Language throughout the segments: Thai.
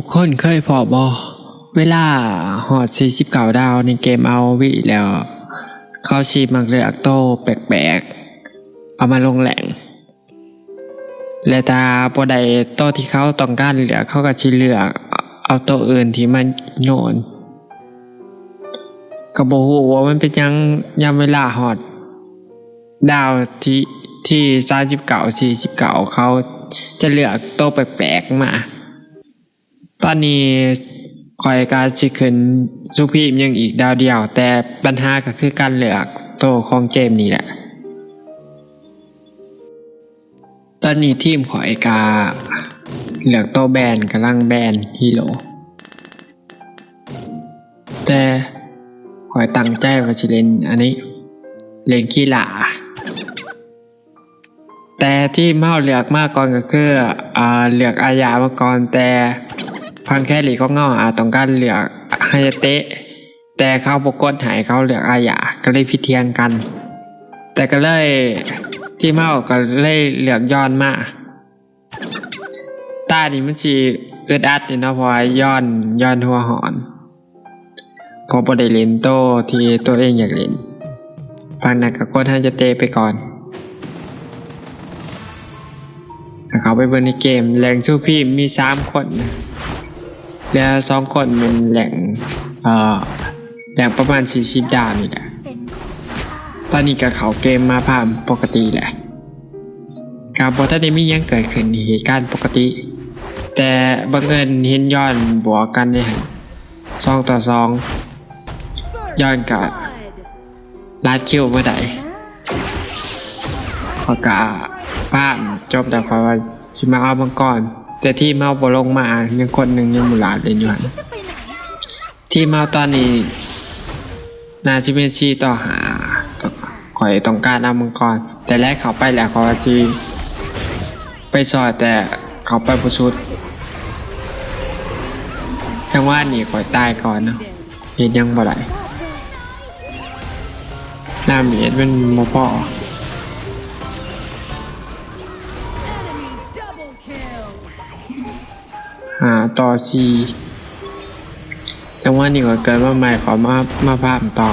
ทุกคนเคยพอบอเวลาหอด49ดาวในเกมเอาวิแล้ว เขาชีมักเลือกโต้แปลกๆ เอามาลงแหล่ง และถ้าบ่ไดโต้ที่เขาต้องการเหลือเขาก็ชีเลือก เอาโต้อื่นที่มันโยนก็บ่ฮู้ว่ามันเป็นยังยามเวลาฮอด ดาวที่ที่39 49เขาจะเลือกโต้แปลกๆมา ตอนนี้คอยการสิขึ้นสุพีมยังอีกดาวเดียว แต่ปัญหาก็คือการเลือกโตของเกมนี่แหละ ตอนนี้ทีมขอยกาเหลือกโตแบนกำลังแบนฮีโร่แต่ขอยตั้งใจว่าจะเล่นอันนี้ เล่นขี้หลาแต่ที่เมาเหลือกมากก่อนก็คืออ่าเหลือกอาญามาก่อนแต่ พังแค่หลีก็เงาอาต้องการเหลือกไฮายเตะ แต่เขาบกดใหายเขาเหลือกอาญาก็เลยพิเทียงกัน แต่ก็เลยที่เมาก็เลยเหลือกย้อนมาตานี่มันสีอึดอัดนี่เนาะพราะว่าย้อนย้อนหัวหอน พอบ่ได้เล่นโตที่ตัวเองอยากเล่นพังนั้นก็กดไฮายาเตะไปก่อนเขาไปเบิ่งในเกมแหล่งสู้พี่มีสามคนนะ แล้วสองคนเป็นแหล่งเอ่อแหล่งประมาณสี่สิบดาวนี่แหละ ตอนนี้ก็เขาเกมมาผ่านปกติแหละการบอถ้าได้มีหยังเกิดขึ้นเหตุการณ์ปกติ แต่บังเอิญเห็นย้อนบวกกันเนี่ยสองต่อสองย้อนกับลาดคิวเมื่อใดขอกะป้ามจบแต่ขอว่าชิมาเอามังกร แต่ที่เมาบ่ลงมายังคนหนึ่งยังมุลาดเลยอยู่หั่นที่เมาตอนนี้นาชิเป็นชีต่อหาข่อยต้องการเอามังกร แต่แรกเขาไปแล้วเขาจีไปซอยแต่เขาไปประชุดจังหวะนี้ข่อยตายก่อนเนาะเห็นยังบ่ไหลน้ำเมียดมันโมพ่อ ต่อชีจังหวะนี้ก็เกิดมาใหม่ขอมามาภาพต่อ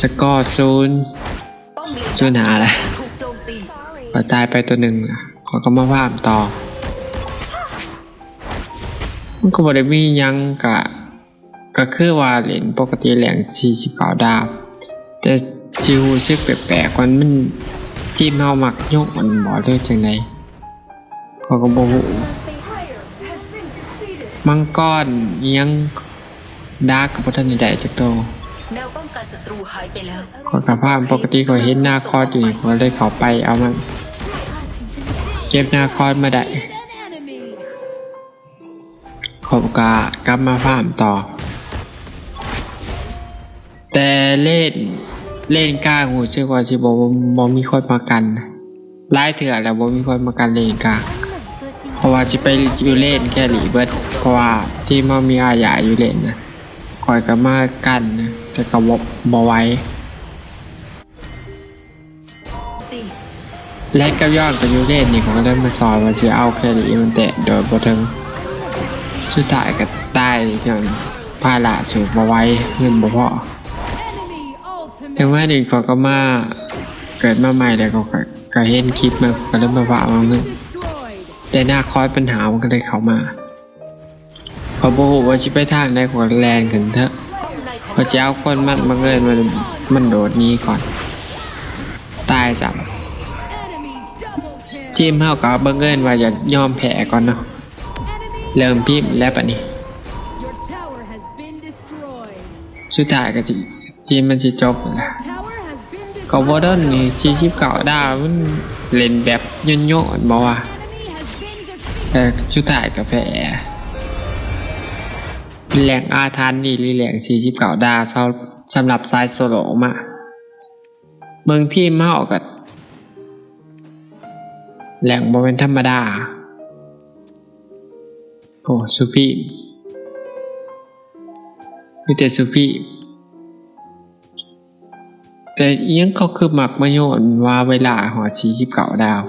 สกอร์ศูนย์ศูนย์หาอะไรกโจมตีขอตายไปตัวหนึ่งอะขอก็มาภาพต่อ มันก็บอได้มียังกะก็คือว่าเล่นปกติแหล่งชีสิบเก้าดาวแต่ชิวซึกแปลกๆมันมันที่เมามักยกมันบ่ด้วยจังได ขอก็บ่ฮู้มังกรเอียงดาร์กกับทันใดจากโตวแนวป้องกันศัตรูหายไปแล้วขอกระพปกติก็เห็นหน้าคอดอยู่นี่ก็เลยขาไปเอามันเก็บหน้าคอดมาได้ขอบกากลับมาพามต่อ แต่เล่นเล่นกล้างหูเชื่อว่าสิบอกว่าบ่มีคนมากันไล่เถื่อแล้วบ่มีคนมากันเล่นกล้า ราะว่าสิไปอยู่เล่นแค่หลีเบิดเพราะว่าที่มันมีอาญาอยู่เล่นนะคอยกับมากันนะแต่ก็บ่บ่ไว้ และกับย้อนกับยูเล่นนี่ของก็ได้มาสอนว่าสิเอาแค่หลีมันแตะโดยบ่ถึงสุดท้ายก็ได้ย้อนพาละสูบมาไว้เงินบ่พอถึงว่าหนี่เขาก็มาเกิดมาใหม่แล้วก็ก็เห็นคลิปมาก็เลยมมาว่าเอาเงิน แต่หน้าคอยปัญหามันก็เลยเข้ามาเขาบ่ฮู้ว่าสิไปทางใดก็แลนขึ้นเถอะป้อมในของพอสิเอาคนมันมาเงินมันมันโดดหนี้ก่อน ตายจับ Enemy double kill. ทีมเฮาก็บังเอิญว่าอยากยอมแพ้ก่อนเนาะ Enemy. เริ่มพิมพ์แล้วปะนี่ Your tower has been destroyed. สุดท้ายก็จิทีมมันสิจบนั่นแหละ Tower has been ก็ destroyed. บ่ดอนนี่ชีชิบเก่าดาวมันเล่นแบบย่นโยนบ่ว่า Enemy has been defeated. แต่สุดท้ายก็แพ้เป็นแหล่งอาถรรพ์นี่รือแหล่งชีชิบเก่าดาวสำสำหรับสายโซโลมาเมืองที่เมากับแหล่งบ่เป็นธรรมดา โอ้สุพีมีแต่สุพีแต่ยังเขาคือหมักมโยนว่าเวลาหอชีชิบเก่าดาว